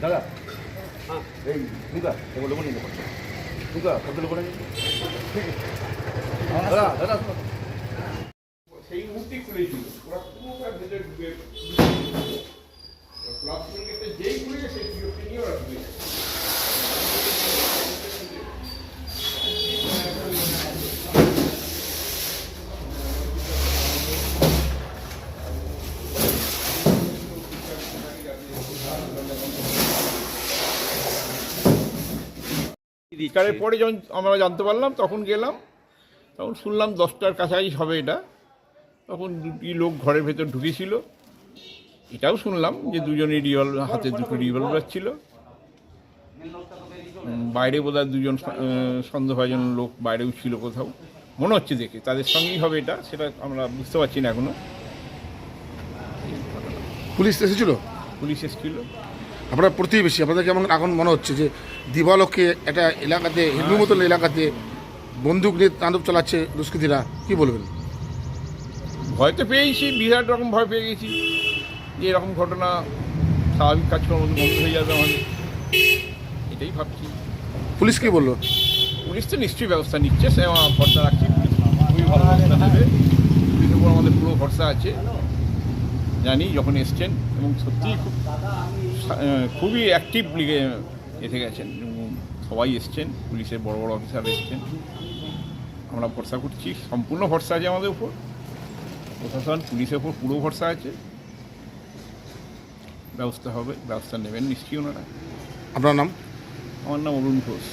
দাদা হ্যাঁ এই দুর্গা এগুলো লোক নিয়ে দুর্গা কত লোক দাদা দাদা বিকালের পরে যখন আমরা জানতে পারলাম তখন গেলাম তখন শুনলাম দশটার কাছাকাছি হবে এটা। তখন দুটি লোক ঘরের ভেতর ঢুকেছিল। এটাও শুনলাম যে দুজনই রিভলভার হাতে দুটো রিভলভার ছিল। বাইরে বোধহয় দুজন সন্দেহভাজন লোক বাইরেও ছিল কোথাও। মনে হচ্ছে দেখে তাদের সঙ্গেই হবে এটা সেটা আমরা বুঝতে পারছি না এখনও। পুলিশ এসেছিল? পুলিশ এসেছিল। আপনারা প্রতিবেশী আপনাদের কেমন এখন মনে হচ্ছে যে দিবালোকে একটা এলাকাতে হিন্দু মতন এলাকাতে বন্দুক নিয়ে তাণ্ডব চালাচ্ছে দুষ্কৃতীরা কি বলবেন? ভয় তো পেয়েছি বিরাট রকম ভয় পেয়ে গেছি যে এরকম ঘটনা স্বাভাবিক কাজকর্ম বন্ধ হয়ে যাবে আমাদের। এটাই ভাবছি। পুলিশ কি বলল? পুলিশ তো নিশ্চয়ই ব্যবস্থা নিচ্ছে সে আমার ভরসা রাখছি পুলিশ খুবই ভালো ব্যবস্থা নেবে। পুলিশের উপর আমাদের পুরো ভরসা আছে। জানি যখন এসছেন এবং সত্যিই খুব খুবই অ্যাক্টিভলি এসে গেছেন। সবাই এসছেন পুলিশের বড় বড় অফিসার এসছেন। আমরা ভরসা করছি সম্পূর্ণ ভরসা আছে আমাদের উপর। প্রশাসন পুলিশের উপর পুরো ভরসা আছে। ব্যবস্থা হবে ব্যবস্থা নেবেন নিশ্চয়ই ওনারা। আপনার নাম? আমার নাম অরুণ ঘোষ।